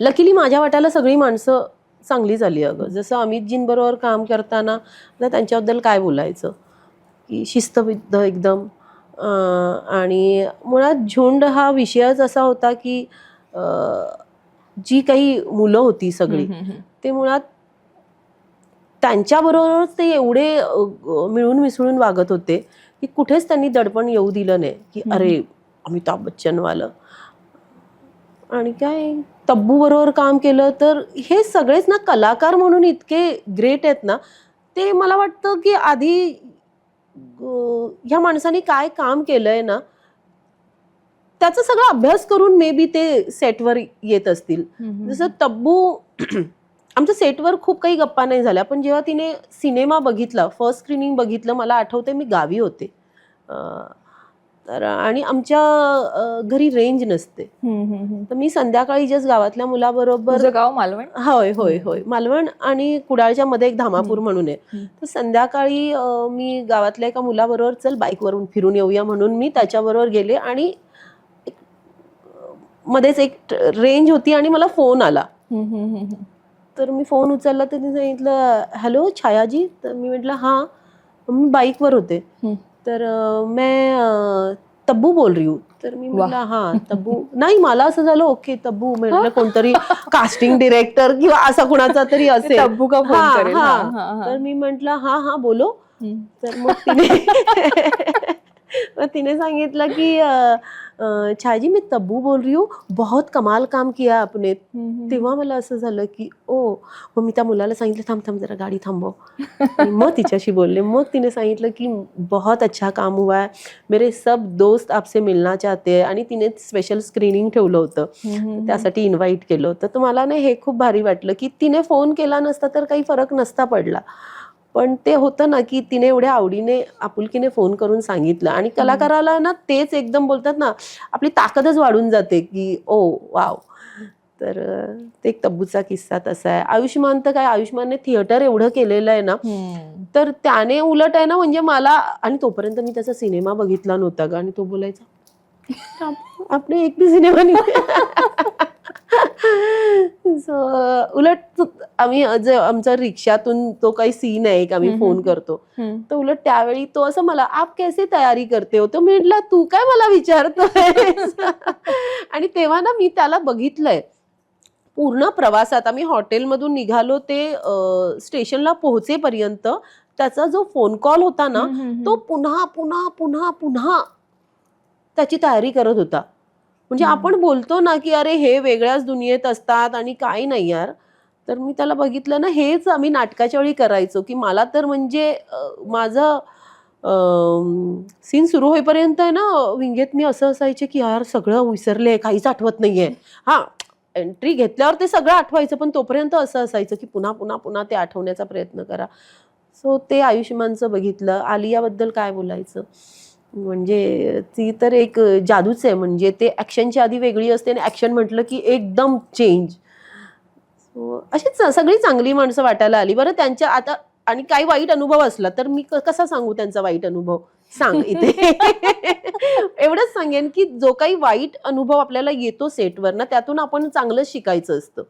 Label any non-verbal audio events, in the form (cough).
Luckily माझ्या वाट्याला सगळी माणसं चांगली झाली अगं जसं अमितजींबरोबर काम करताना आता त्यांच्याबद्दल काय बोलायचं की शिस्तबद्ध एकदम आणि मुळात झुंड हा विषयच असा होता की जी काही मुलं होती सगळी. ते मुळात त्यांच्याबरोबरच ते एवढे मिळून मिसळून वागत होते की कुठेच त्यांनी दडपण येऊ दिलं नाही की. अरे अमिताभ बच्चनवालं आणि काय तब्बू बरोबर काम केलं तर हे सगळेच ना कलाकार म्हणून इतके ग्रेट आहेत ना ते मला वाटतं की आधी ह्या माणसाने काय काम केलंय ना त्याचा सगळा अभ्यास करून मे बी ते सेटवर येत असतील. जसं तब्बू आमच्या सेटवर खूप काही गप्पा नाही झाल्या पण जेव्हा तिने सिनेमा बघितला फर्स्ट स्क्रीनिंग बघितलं मला आठवते मी गावी होते. तर आणि आमच्या घरी रेंज नसते. तर मी संध्याकाळी जस्ट गावातल्या मुलाबरोबर गाव मालवण होय होय होय मालवण आणि कुडाळच्या मध्ये एक धामापूर. म्हणून आहे. तर संध्याकाळी मी गावातल्या एका मुलाबरोबर चल बाईकवरून फिरून येऊया म्हणून मी त्याच्याबरोबर गेले आणि मध्येच एक रेंज होती आणि मला फोन आला. तर मी फोन उचलला तर तिने सांगितलं हॅलो छायाजी तर मी म्हटलं हां मी बाईकवर होते. तर मैं तब्बू बोल रही हूँ। तर मी म्हटलं हां तब्बू. नाही मला असं झालं ओके तब्बू. मी म्हटलं (laughs) कोणतरी कास्टिंग डिरेक्टर किंवा असा कुणाचा तरी असेल. तब्बू का फोन करेल. तर मी म्हटलं हां हां बोलो. तर मग तिने (laughs) (laughs) मग तिने सांगितलं की छायाजी मी तब्बू बोल रही हूँ बहुत कमाल काम किया आपने. तेव्हा मला असं झालं की ओ मग मी त्या मुलाला सांगितलं थांब थांब जरा गाडी थांबव. मग तिच्याशी बोलले. मग तिने सांगितलं की बहुत अच्छा काम हुआ है मेरे सब दोस्त आपसे मिलना चाहते हैं. आणि तिने स्पेशल स्क्रीनिंग ठेवलं होतं. त्यासाठी इन्व्हाइट केलं होतं. तर मला ना हे खूप भारी वाटलं की तिने फोन केला नसता तर काही फरक नसता पडला. पण ते होतं ना की तिने एवढ्या आवडीने आपुलकीने फोन करून सांगितलं आणि कलाकाराला ना तेच एकदम बोलतात ना आपली ताकदच वाढून जाते की ओ वाव. तर ते एक तब्बूचा किस्सा तसा आहे. आयुष्यमान तर काय आयुष्यमानने थिएटर एवढं केलेलं आहे ना. तर त्याने उलट आहे ना म्हणजे मला आणि तोपर्यंत मी त्याचा सिनेमा बघितला नव्हता ग. आणि तो बोलायचा "आप- आपने एक भी सिनेमा (laughs) सो उलट तू- आम्ही जे आमचा रिक्षातून तो काही सीन आहे एक आम्ही फोन. करतो. तर उलट त्यावेळी तो असं मला आप कैसे तयारी करते हो? मी म्हटलं तू काय मला विचारतोय (laughs) आणि तेव्हा ना मी त्याला बघितलंय. पूर्ण प्रवासात आम्ही हॉटेलमधून निघालो ते स्टेशनला पोहोचेपर्यंत त्याचा जो फोन कॉल होता ना तो पुन्हा पुन्हा पुन्हा पुन्हा त्याची तयारी करत होता. म्हणजे. आपण बोलतो ना की अरे हे वेगळ्याच दुनियेत असतात आणि काही नाही यार. तर मी त्याला बघितलं ना हेच आम्ही नाटकाच्या वेळी करायचो की मला तर म्हणजे माझं सीन सुरू होईपर्यंत आहे ना विंगेत मी असं असायचे की यार सगळं विसरले काहीच आठवत नाहीये. हा एंट्री घेतल्यावर ते सगळं आठवायचं पण तोपर्यंत असं असायचं की पुन्हा पुन्हा पुन्हा ते आठवण्याचा प्रयत्न करा. सो ते आयुष्यमानचं बघितलं. आलियाबद्दल काय बोलायचं? म्हणजे ती तर एक जादूच आहे. म्हणजे ते ॲक्शनच्या आधी वेगळी असते आणि ॲक्शन म्हटलं की एकदम चेंज. सो अशीच सगळी चांगली माणसं वाटायला आली. बरं त्यांच्या आता आणि काही वाईट अनुभव असला तर मी कसा सांगू त्यांचा वाईट अनुभव? सांग इथे. (laughs) एवढंच सांगेन की जो काही वाईट अनुभव आपल्याला येतो सेटवर ना त्यातून आपण चांगलंच शिकायचं असतं.